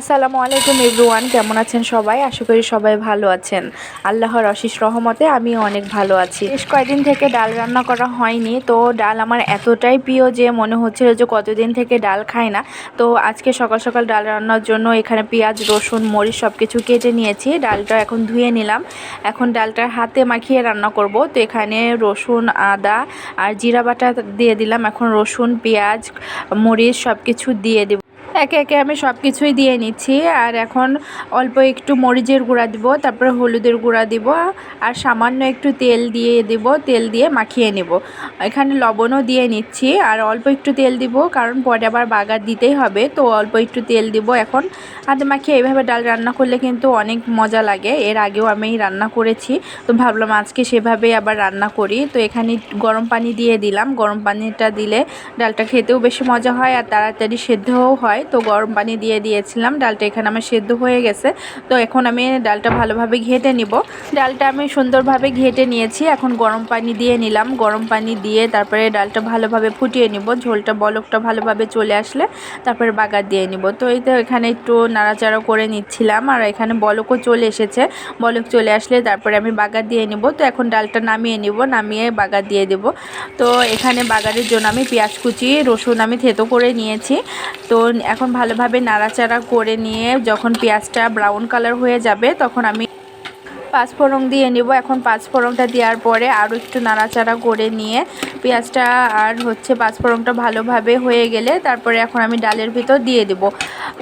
আসসালামু আলাইকুম এভরিওয়ান, কেমন আছেন সবাই? আশা করি সবাই ভালো আছেন। আল্লাহর অশেষ রহমতে আমি অনেক ভালো আছি। বেশ কয়েকদিন থেকে ডাল রান্না করা হয়নি, তো ডাল আমার এতটাই প্রিয় যে মনে হচ্ছিল যে কতদিন থেকে ডাল খাই না। তো আজকে সকাল সকাল ডাল রান্নার জন্য এখানে পেঁয়াজ, রসুন, মরিচ সব কিছু কেটে নিয়েছি। ডালটা এখন ধুয়ে নিলাম। এখন ডালটা হাতে মাখিয়ে রান্না করব। তো এখানে রসুন, আদা আর জিরা বাটা দিয়ে দিলাম। এখন রসুন, পেঁয়াজ, মরিচ সব কিছু দিয়ে দেব। একে একে আমি সব কিছুই দিয়ে নিচ্ছি। আর এখন অল্প একটু মরিচের গুঁড়া দিব, তারপরে হলুদের গুঁড়া দিব, আর সামান্য একটু তেল দিয়ে দেব, তেল দিয়ে মাখিয়ে নেব। এখানে লবণও দিয়ে নিচ্ছি, আর অল্প একটু তেল দিব, কারণ পরে আবার বাগার দিতেই হবে, তো অল্প একটু তেল দিব এখন। হাতে মাখিয়ে এইভাবে ডাল রান্না করলে কিন্তু অনেক মজা লাগে, এর আগেও আমি রান্না করেছি, তো ভাবলাম আজকে সেভাবেই আবার রান্না করি। তো এখানে গরম পানি দিয়ে দিলাম, গরম পানিটা দিলে ডালটা খেতেও বেশি মজা হয়, আর তাড়াতাড়ি সেদ্ধও হয় তো গরম পানি দিয়ে দিয়েছিলাম। ডালটা এখানে আমার সেদ্ধ হয়ে গেছে। তো এখন আমি ডালটা ভালোভাবে ঘেটে নিব। ডালটা আমি সুন্দরভাবে ঘেটে নিয়েছি। এখন গরম পানি দিয়ে নিলাম। গরম পানি দিয়ে তারপরে ডালটা ভালোভাবে ফুটিয়ে নিব। ঝোলটা, বলকটা ভালোভাবে চলে আসলে তারপরে বাগার দিয়ে নিব। তো এই তো এখানে একটু নাড়াচাড়া করে নিচ্ছিলাম আর এখানে বলকও চলে এসেছে। বলক চলে আসলে তারপরে আমি বাগার দিয়ে নিব। তো এখন ডালটা নামিয়ে নিব, নামিয়ে বাগার দিয়ে দেব। তো এখানে বাগারের জন্য আমি পেঁয়াজ কুচি, রসুন আমি থেতো করে নিয়েছি। তো এখন ভালোভাবে নাড়াচাড়া করে নিয়ে যখন পেঁয়াজটা ব্রাউন কালার হয়ে যাবে, তখন আমি পাঁচফোড়ন দিয়ে নিব। এখন পাঁচফোড়নটা দেওয়ার পরে আরও একটু নাড়াচাড়া করে নিয়ে পেঁয়াজটা আর হচ্ছে পাঁচফোড়নটা ভালোভাবে হয়ে গেলে তারপরে এখন আমি ডালের ভিতর দিয়ে দেব।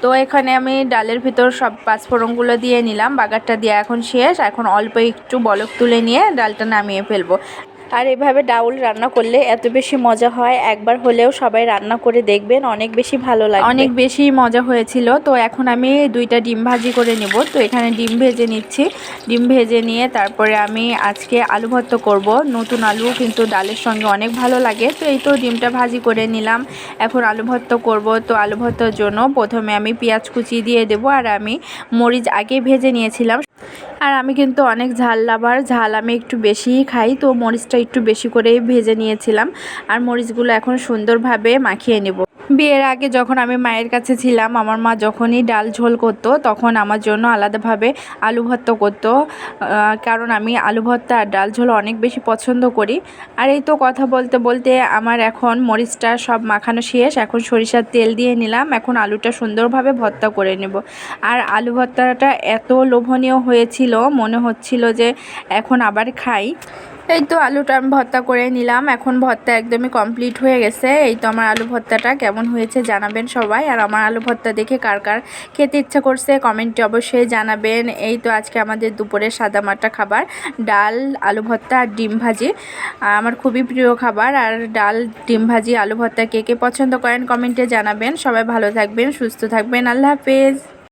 তো এখানে আমি ডালের ভিতর সব পাঁচফোড়নগুলো দিয়ে নিলাম। বাগারটা দিয়ে এখন শেষ। এখন অল্প একটু বলক তুলে নিয়ে ডালটা নামিয়ে ফেলব। আর এভাবে ডাউল রান্না করলে এত বেশি মজা হয়। একবার হলেও সবাই রান্না করে দেখবেন, অনেক বেশি ভালো লাগে অনেক বেশি মজা হয়েছিল। তো এখন আমি দুইটা ডিম ভাজি করে নেব। তো এখানে ডিম ভেজে নিচ্ছি। ডিম ভেজে নিয়ে তারপরে আমি আজকে আলু ভর্ত করব। নতুন আলু কিন্তু ডালের সঙ্গে অনেক ভালো লাগে। তো এই তো ডিমটা ভাজি করে নিলাম। এখন আলু ভর্ত করব। তো আলু ভর্তার জন্য প্রথমে আমি পেঁয়াজ কুচি দিয়ে দেব আর আমি মরিচ আগে ভেজে নিয়েছিলাম। আর আমি কিন্তু অনেক ঝাল লাভার ঝাল আমি একটু বেশিই খাই। তো মরিচটা একটু বেশি করেই ভেজে নিয়েছিলাম। আর মরিচগুলো এখন সুন্দরভাবে মাখিয়ে নেব। বিয়ের আগে যখন আমি মায়ের কাছে ছিলাম, আমার মা যখনই ডাল ঝোল করতো, তখন আমার জন্য আলাদাভাবে আলু ভর্তা করতো। কারণ আমি আলু ভর্তা আর ডাল ঝোল অনেক বেশি পছন্দ করি। আর এই তো কথা বলতে বলতে আমার এখন মরিচটা সব মাখানো শেষ। এখন সরিষার তেল দিয়ে নিলাম। এখন আলুটা সুন্দরভাবে ভর্তা করে নেব। আর আলু ভর্তাটা এত লোভনীয় হয়েছিল, মনে হচ্ছিল যে এখন আবার খাই। এই তো আলুটা আমি ভর্তা করে নিলাম। এখন ভর্তা একদমই কমপ্লিট হয়ে গেছে। এই তো আমার আলু ভর্তাটা কেমন হয়েছে জানাবেন সবাই। আর আমার আলু ভর্তা দেখে কার কার খেতে ইচ্ছা করছে কমেন্টে অবশ্যই জানাবেন। এই তো আজকে আমাদের দুপুরে সাদামাটা খাবার, ডাল, আলু ভর্তা আর ডিম ভাজি। আমার খুবই প্রিয় খাবার। আর ডাল, ডিম ভাজি, আলু ভর্তা কে কে পছন্দ করেন কমেন্টে জানাবেন। সবাই ভালো থাকবেন, সুস্থ থাকবেন। আল্লাহ হাফেজ।